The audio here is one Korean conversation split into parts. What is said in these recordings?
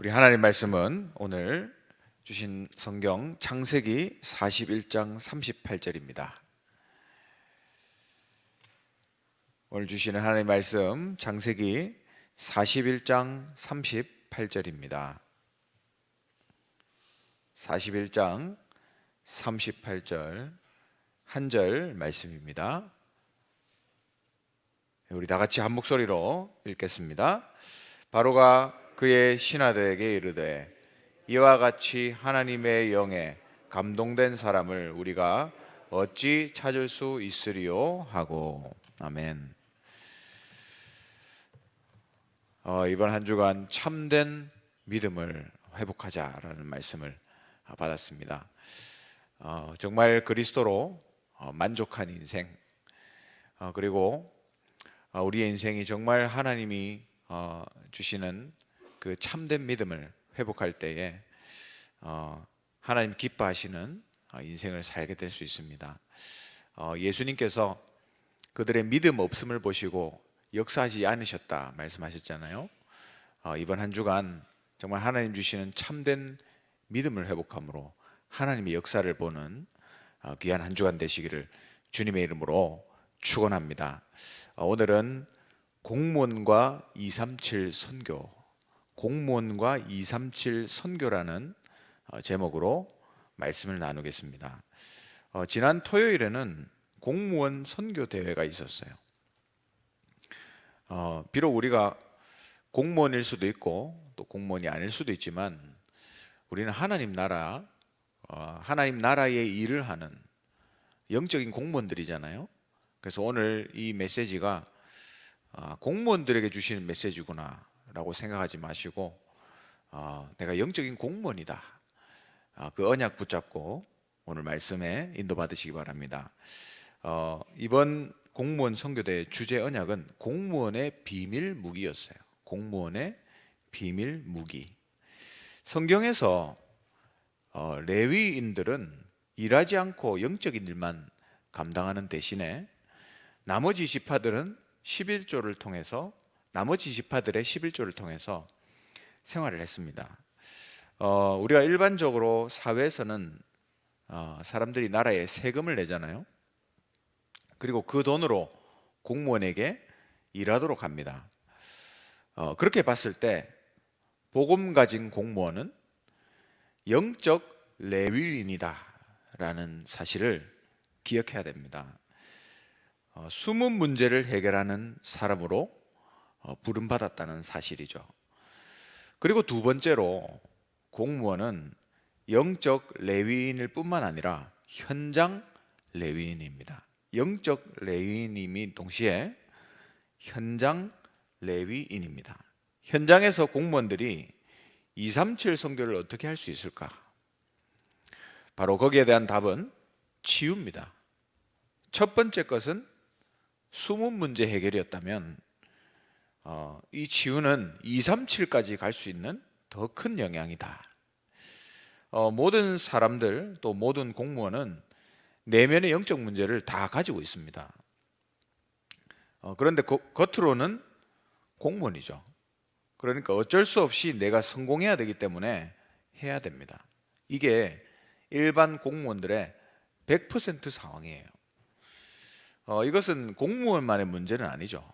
우리 하나님 말씀은 오늘 주신 성경 창세기 41장 38절입니다. 오늘 주시는 하나님 말씀 창세기 41장 38절입니다. 41장 38절 한 절 말씀입니다. 우리 다 같이 한 목소리로 읽겠습니다. 바로가 그의 신하들에게 이르되 이와 같이 하나님의 영에 감동된 사람을 우리가 어찌 찾을 수 있으리요 하고 아멘. 어, 이번 한 주간 참된 믿음을 회복하자라는 말씀을 받았습니다. 어, 정말 그리스도로 어, 만족한 인생 어, 그리고 어, 우리의 인생이 정말 하나님이 어, 주시는 그 참된 믿음을 회복할 때에 어, 하나님 기뻐하시는 어, 인생을 살게 될 수 있습니다. 어, 예수님께서 그들의 믿음 없음을 보시고 역사하지 않으셨다 말씀하셨잖아요. 어, 이번 한 주간 정말 하나님 주시는 참된 믿음을 회복함으로 하나님의 역사를 보는 어, 귀한 한 주간 되시기를 주님의 이름으로 축원합니다. 어, 오늘은 공무원과 237 선교, 공무원과 237 선교라는 어, 제목으로 말씀을 나누겠습니다. 어, 지난 토요일에는 공무원 선교 대회가 있었어요. 어, 비록 우리가 공무원일 수도 있고 또 공무원이 아닐 수도 있지만 우리는 하나님 나라, 어, 하나님 나라의 일을 하는 영적인 공무원들이잖아요. 그래서 오늘 이 메시지가 아, 공무원들에게 주시는 메시지구나 라고 생각하지 마시고 아, 내가 영적인 공무원이다. 아, 그 언약 붙잡고 오늘 말씀에 인도받으시기 바랍니다. 어, 이번 공무원 선교대 주제 언약은 공무원의 비밀 무기였어요. 공무원의 비밀 무기. 성경에서 어, 레위인들은 일하지 않고 영적인 일만 감당하는 대신에 나머지 지파들은 11조를 통해서 나머지 지파들의 11조를 통해서 생활을 했습니다. 어, 우리가 일반적으로 사회에서는 어, 사람들이 나라에 세금을 내잖아요. 그리고 그 돈으로 공무원에게 일하도록 합니다. 어, 그렇게 봤을 때 복음 가진 공무원은 영적 레위인이다라는 사실을 기억해야 됩니다. 어, 숨은 문제를 해결하는 사람으로 어, 부름받았다는 사실이죠. 그리고 두 번째로 공무원은 영적 레위인일 뿐만 아니라 현장 레위인입니다. 영적 레위인임이 동시에 현장 레위인입니다. 현장에서 공무원들이 237 선교를 어떻게 할 수 있을까? 바로 거기에 대한 답은 치유입니다. 첫 번째 것은 숨은 문제 해결이었다면 어, 이 치유는 237까지 갈 수 있는 더 큰 영향이다. 어, 모든 사람들 또 모든 공무원은 내면의 영적 문제를 다 가지고 있습니다. 어, 그런데 거, 겉으로는 공무원이죠. 그러니까 어쩔 수 없이 내가 성공해야 되기 때문에 해야 됩니다. 이게 일반 공무원들의 100% 상황이에요. 어, 이것은 공무원만의 문제는 아니죠.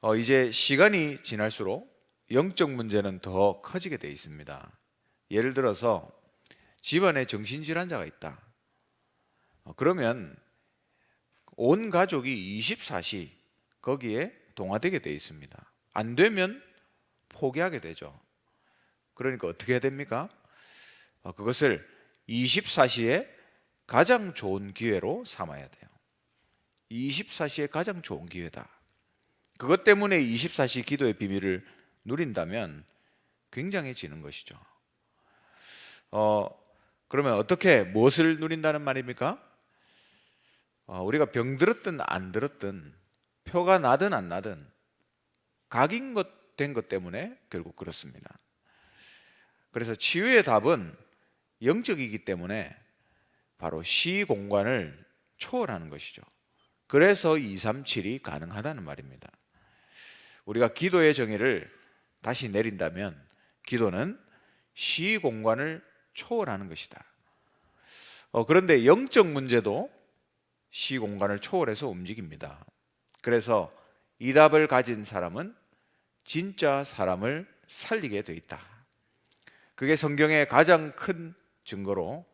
어, 이제 시간이 지날수록 영적 문제는 더 커지게 돼 있습니다. 예를 들어서 집안에 정신질환자가 있다. 어, 그러면 온 가족이 24시 거기에 동화되게 돼 있습니다. 안 되면 포기하게 되죠. 그러니까 어떻게 해야 됩니까? 어, 그것을 24시에 가장 좋은 기회로 삼아야 돼요. 24시에 가장 좋은 기회다. 그것 때문에 24시 기도의 비밀을 누린다면 굉장해지는 것이죠. 어, 그러면 어떻게 무엇을 누린다는 말입니까? 어, 우리가 병 들었든 안 들었든 표가 나든 안 나든 각인 것 된 것 때문에 결국 그렇습니다. 그래서 치유의 답은 영적이기 때문에 바로 시 공간을 초월하는 것이죠. 그래서 237이 가능하다는 말입니다. 우리가 기도의 정의를 다시 내린다면 기도는 시 공간을 초월하는 것이다. 어, 그런데 영적 문제도 시 공간을 초월해서 움직입니다. 그래서 이 답을 가진 사람은 진짜 사람을 살리게 돼 있다. 그게 성경의 가장 큰 증거로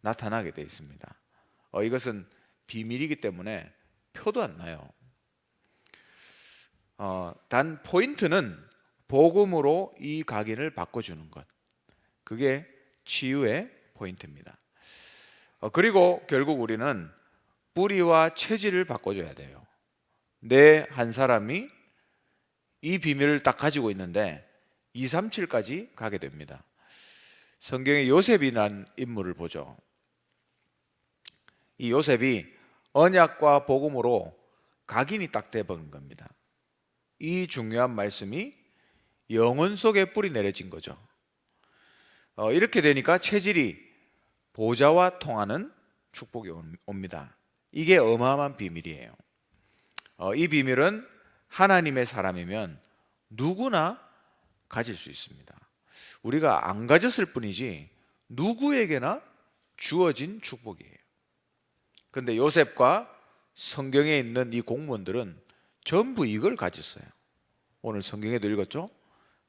나타나게 돼 있습니다. 어, 이것은 비밀이기 때문에 표도 안 나요. 어, 단 포인트는 복음으로 이 각인을 바꿔주는 것. 그게 치유의 포인트입니다. 어, 그리고 결국 우리는 뿌리와 체질을 바꿔줘야 돼요. 내 한 사람이 이 비밀을 딱 가지고 있는데 2, 3, 7까지 가게 됩니다. 성경에 요셉이란 인물을 보죠. 이 요셉이 언약과 복음으로 각인이 딱 돼버린 겁니다. 이 중요한 말씀이 영혼 속에 뿌리 내려진 거죠. 어, 이렇게 되니까 체질이 보좌와 통하는 축복이 옵니다. 이게 어마어마한 비밀이에요. 어, 이 비밀은 하나님의 사람이면 누구나 가질 수 있습니다. 우리가 안 가졌을 뿐이지 누구에게나 주어진 축복이에요. 근데 요셉과 성경에 있는 이 공무원들은 전부 이걸 가졌어요. 오늘 성경에도 읽었죠?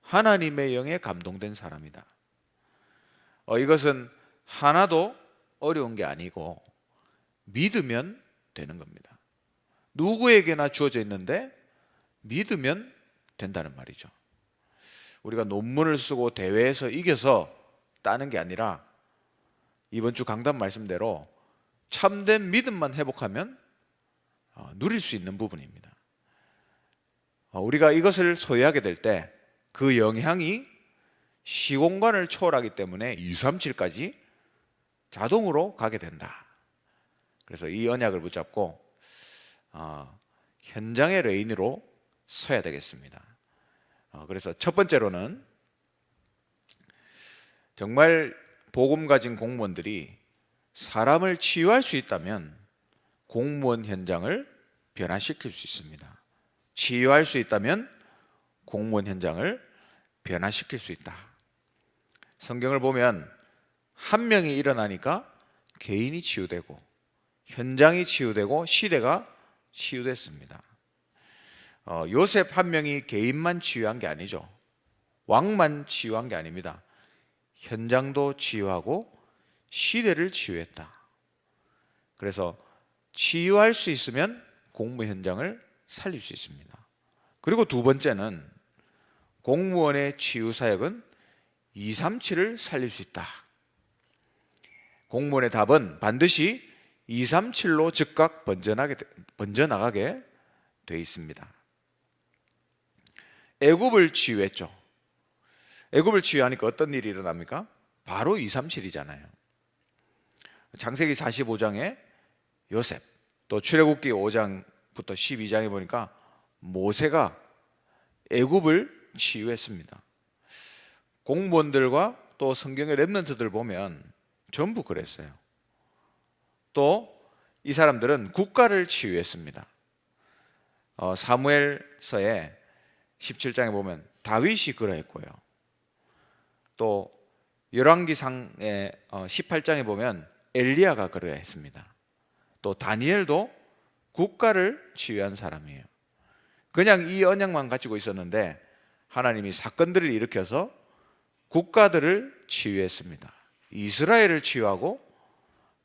하나님의 영에 감동된 사람이다. 어, 이것은 하나도 어려운 게 아니고 믿으면 되는 겁니다. 누구에게나 주어져 있는데 믿으면 된다는 말이죠. 우리가 논문을 쓰고 대회에서 이겨서 따는 게 아니라 이번 주 강단 말씀대로 참된 믿음만 회복하면 어, 누릴 수 있는 부분입니다. 어, 우리가 이것을 소유하게 될 때 그 영향이 시공간을 초월하기 때문에 237까지 자동으로 가게 된다. 그래서 이 언약을 붙잡고 어, 현장의 레인으로 서야 되겠습니다. 어, 그래서 첫 번째로는 정말 복음 가진 공무원들이 사람을 치유할 수 있다면 공무원 현장을 변화시킬 수 있습니다. 치유할 수 있다면 공무원 현장을 변화시킬 수 있다. 성경을 보면 한 명이 일어나니까 개인이 치유되고 현장이 치유되고 시대가 치유됐습니다. 어, 요셉 한 명이 개인만 치유한 게 아니죠. 왕만 치유한 게 아닙니다. 현장도 치유하고 시대를 치유했다. 그래서 치유할 수 있으면 공무 현장을 살릴 수 있습니다. 그리고 두 번째는 공무원의 치유 사역은 237을 살릴 수 있다. 공무원의 답은 반드시 237로 즉각 번져나게 번져나가게 돼 있습니다. 애굽을 치유했죠. 애굽을 치유하니까 어떤 일이 일어납니까? 바로 237이잖아요. 장세기 45장에 요셉, 또 출애굽기 5장부터 12장에 보니까 모세가 애굽을 치유했습니다. 공무원들과 또 성경의 랩런트들 보면 전부 그랬어요. 또 이 사람들은 국가를 치유했습니다. 어, 사무엘서에 17장에 보면 다윗이 그러했고요. 또 열왕기상의 18장에 어, 보면 엘리야가 그러했습니다. 또 다니엘도 국가를 치유한 사람이에요. 그냥 이 언약만 가지고 있었는데 하나님이 사건들을 일으켜서 국가들을 치유했습니다. 이스라엘을 치유하고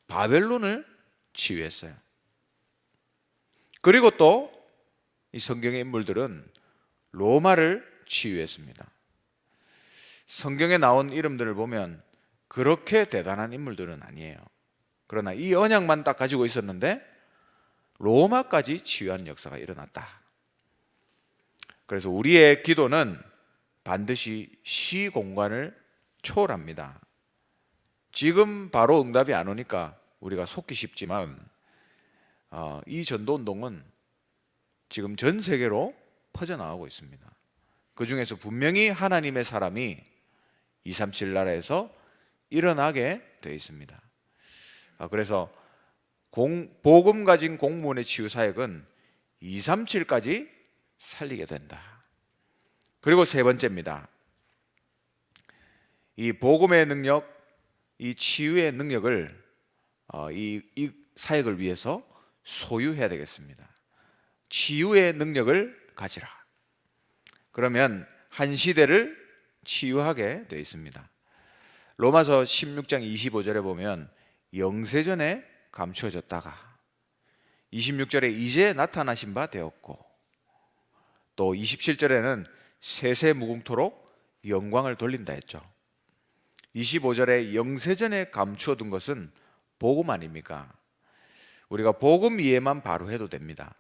바벨론을 치유했어요. 그리고 또 이 성경의 인물들은 로마를 치유했습니다. 성경에 나온 이름들을 보면 그렇게 대단한 인물들은 아니에요. 그러나 이 언약만 딱 가지고 있었는데 로마까지 치유한 역사가 일어났다. 그래서 우리의 기도는 반드시 시 공간을 초월합니다. 지금 바로 응답이 안 오니까 우리가 속기 쉽지만 어, 이 전도 운동은 지금 전 세계로 퍼져나가고 있습니다. 그 중에서 분명히 하나님의 사람이 237 나라에서 일어나게 되어 있습니다. 아, 그래서 공, 복음 가진 공무원의 치유 사역은 237까지 살리게 된다. 그리고 세 번째입니다. 이 복음의 능력, 이 치유의 능력을 어, 이, 이 사역을 위해서 소유해야 되겠습니다. 치유의 능력을 가지라. 그러면 한 시대를 치유하게 되어 있습니다. 로마서 16장 25절에 보면 영세전에 감추어졌다가 26절에 이제 나타나신 바 되었고 또 27절에는 세세 무궁토록 영광을 돌린다 했죠. 25절에 영세전에 감추어 둔 것은 복음 아닙니까? 우리가 복음 이해만 바로 해도 됩니다.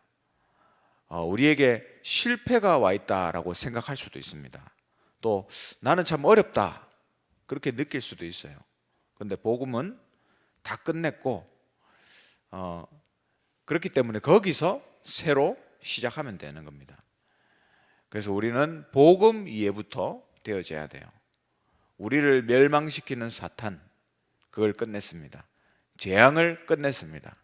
어, 우리에게 실패가 와 있다라고 생각할 수도 있습니다. 또 나는 참 어렵다 그렇게 느낄 수도 있어요. 근데 복음은 다 끝냈고 어, 그렇기 때문에 거기서 새로 시작하면 되는 겁니다. 그래서 우리는 복음 이해부터 되어져야 돼요. 우리를 멸망시키는 사탄 그걸 끝냈습니다. 재앙을 끝냈습니다.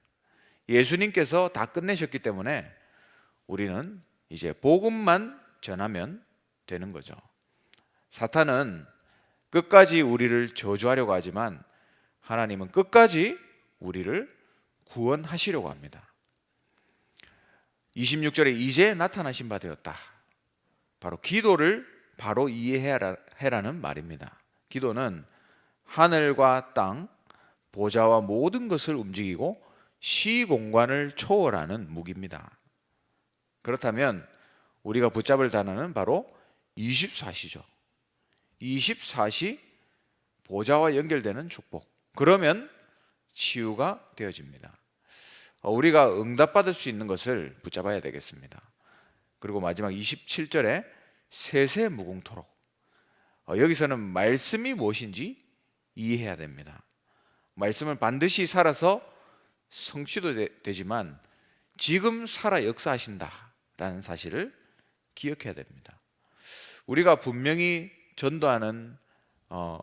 예수님께서 다 끝내셨기 때문에 우리는 이제 복음만 전하면 되는 거죠. 사탄은 끝까지 우리를 저주하려고 하지만 하나님은 끝까지 우리를 구원하시려고 합니다. 26절에 이제 나타나신 바 되었다. 바로 기도를 바로 이해해라는 말입니다. 기도는 하늘과 땅, 보좌와 모든 것을 움직이고 시공간을 초월하는 무기입니다. 그렇다면 우리가 붙잡을 단어는 바로 24시죠. 24시 보좌와 연결되는 축복. 그러면 치유가 되어집니다. 어, 우리가 응답받을 수 있는 것을 붙잡아야 되겠습니다. 그리고 마지막 27절에 세세 무궁토록. 어, 여기서는 말씀이 무엇인지 이해해야 됩니다. 말씀을 반드시 살아서 성취도 되, 지만 지금 살아 역사하신다라는 사실을 기억해야 됩니다. 우리가 분명히 전도하는 어,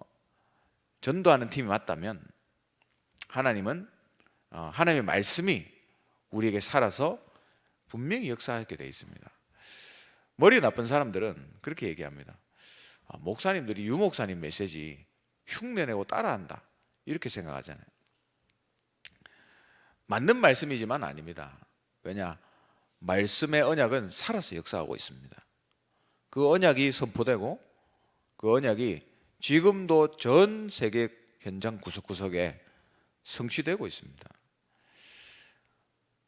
전도하는 팀이 맞다면 하나님은 어, 하나님의 말씀이 우리에게 살아서 분명히 역사하게 되어 있습니다. 머리 나쁜 사람들은 그렇게 얘기합니다. 아, 목사님들이 유목사님 메시지 흉내내고 따라한다 이렇게 생각하잖아요. 맞는 말씀이지만 아닙니다. 왜냐? 말씀의 언약은 살아서 역사하고 있습니다. 그 언약이 선포되고 그 언약이 지금도 전 세계 현장 구석구석에 성취되고 있습니다.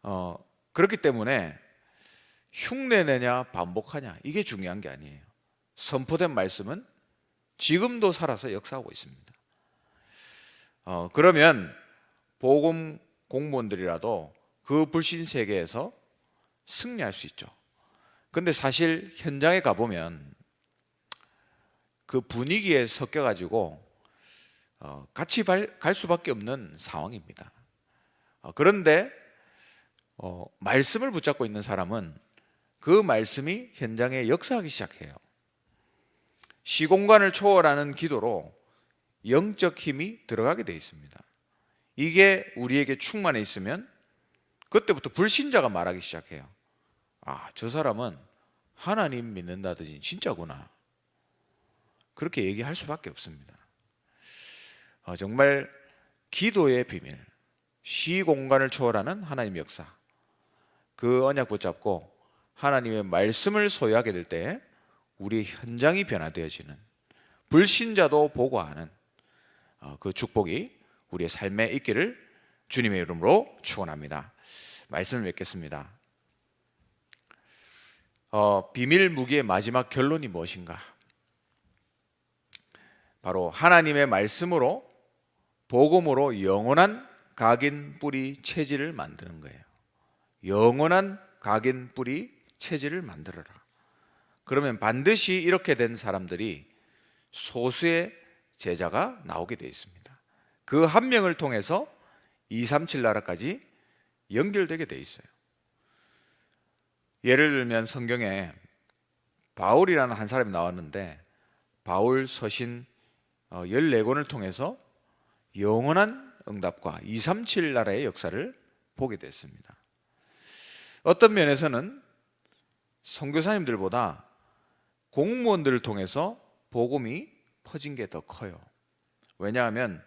어, 그렇기 때문에 흉내내냐 반복하냐 이게 중요한 게 아니에요. 선포된 말씀은 지금도 살아서 역사하고 있습니다. 어, 그러면 복음 공무원들이라도 그 불신 세계에서 승리할 수 있죠. 근데 사실 현장에 가보면 그 분위기에 섞여가지고 어, 같이 갈 수밖에 없는 상황입니다. 어, 그런데 어, 말씀을 붙잡고 있는 사람은 그 말씀이 현장에 역사하기 시작해요. 시공간을 초월하는 기도로 영적 힘이 들어가게 되어 있습니다. 이게 우리에게 충만해 있으면 그때부터 불신자가 말하기 시작해요. 아, 저 사람은 하나님 믿는다더니 진짜구나. 그렇게 얘기할 수밖에 없습니다. 어, 정말 기도의 비밀, 시 공간을 초월하는 하나님의 역사. 그 언약 붙잡고 하나님의 말씀을 소유하게 될 때 우리 현장이 변화되어지는 불신자도 보고하는 어, 그 축복이 우리의 삶에 있기를 주님의 이름으로 축원합니다. 말씀을 맺겠습니다. 어, 비밀 무기의 마지막 결론이 무엇인가? 바로 하나님의 말씀으로 복음으로 영원한 각인 뿌리 체질을 만드는 거예요. 영원한 각인 뿌리 체질을 만들어라. 그러면 반드시 이렇게 된 사람들이 소수의 제자가 나오게 되어 있습니다. 그 한 명을 통해서 237 나라까지 연결되게 되어 있어요. 예를 들면 성경에 바울이라는 한 사람이 나왔는데 바울 서신 14권을 어, 통해서 영원한 응답과 237 나라의 역사를 보게 됐습니다. 어떤 면에서는 선교사님들보다 공무원들을 통해서 복음이 퍼진 게 더 커요. 왜냐하면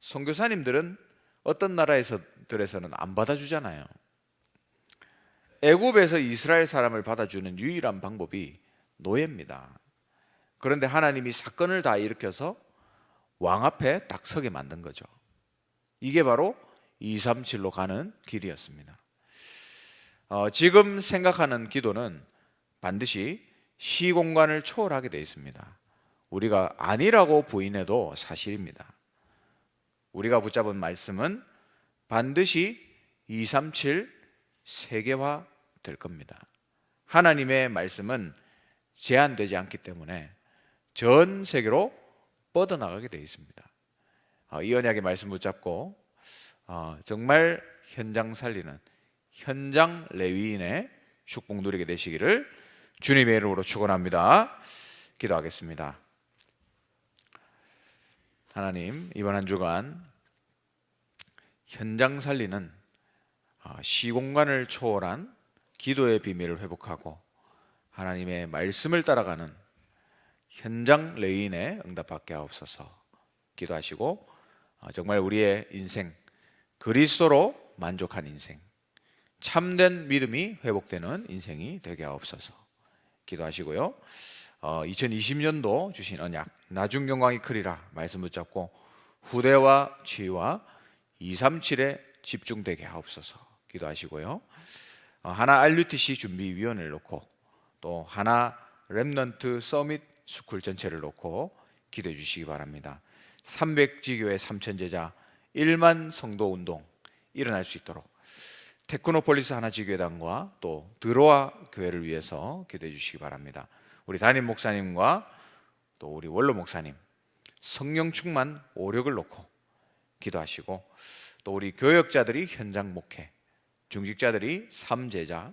선교사님들은 어떤 나라에서들에서는 안 받아주잖아요. 애굽에서 이스라엘 사람을 받아주는 유일한 방법이 노예입니다. 그런데 하나님이 사건을 다 일으켜서 왕 앞에 딱 서게 만든 거죠. 이게 바로 237로 가는 길이었습니다. 어, 지금 생각하는 기도는 반드시 시공간을 초월하게 되어 있습니다. 우리가 아니라고 부인해도 사실입니다. 우리가 붙잡은 말씀은 반드시 237 세계화 될 겁니다. 하나님의 말씀은 제한되지 않기 때문에 전 세계로 뻗어나가게 되어 있습니다. 어, 이 언약의 말씀 붙잡고 어, 정말 현장 살리는 현장 레위인의 축복 누리게 되시기를 주님의 이름으로 축원합니다. 기도하겠습니다. 하나님 이번 한 주간 현장 살리는 어, 시공간을 초월한 기도의 비밀을 회복하고 하나님의 말씀을 따라가는 현장 레인의 응답받게 하옵소서 기도하시고 어, 정말 우리의 인생 그리스도로 만족한 인생 참된 믿음이 회복되는 인생이 되게 하옵소서 기도하시고요. 어, 2020년도 주신 언약 나중 영광이 크리라 말씀 붙잡고 후대와 지혜와 237에 집중되게 하옵소서 기도하시고요. 어, 하나 RUTC 준비위원회를 놓고 또 하나 랩넌트 서밋 스쿨 전체를 놓고 기도해 주시기 바랍니다. 300지교회 3천제자 1만 성도 운동 일어날 수 있도록 테크노폴리스 하나지교회당과 또 드로아 교회를 위해서 기도해 주시기 바랍니다. 우리 담임 목사님과 또 우리 원로 목사님 성령 충만 오력을 놓고 기도하시고 또 우리 교역자들이 현장 목회, 중직자들이 삼제자,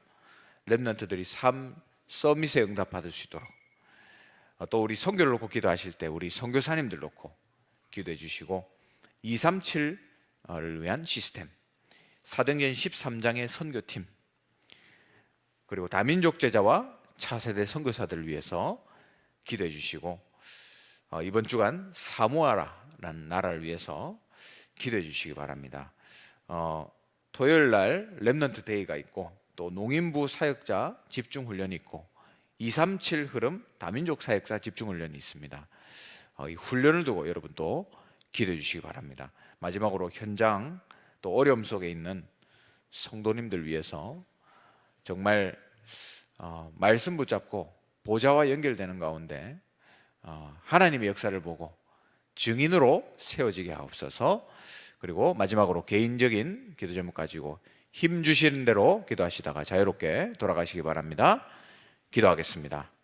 렘넌트들이 삼 서밋에 응답받을 수 있도록 어, 또 우리 선교를 놓고 기도하실 때 우리 선교사님들 놓고 기도해 주시고 237을 위한 시스템 사도행전 13장의 선교팀 그리고 다민족 제자와 차세대 선교사들을 위해서 기도해 주시고 어, 이번 주간 사모아라라는 나라를 위해서 기도해 주시기 바랍니다. 어, 토요일 날 렘넌트 데이가 있고 또 농인부 사역자 집중 훈련이 있고 237 흐름 다민족 사역자 집중 훈련이 있습니다. 어, 이 훈련을 두고 여러분 또 기도해 주시기 바랍니다. 마지막으로 현장 또 어려움 속에 있는 성도님들 위해서 정말 어, 말씀 붙잡고 보좌와 연결되는 가운데 어, 하나님의 역사를 보고 증인으로 세워지게 하옵소서. 그리고 마지막으로 개인적인 기도 제목 가지고 힘 주시는 대로 기도하시다가 자유롭게 돌아가시기 바랍니다. 기도하겠습니다.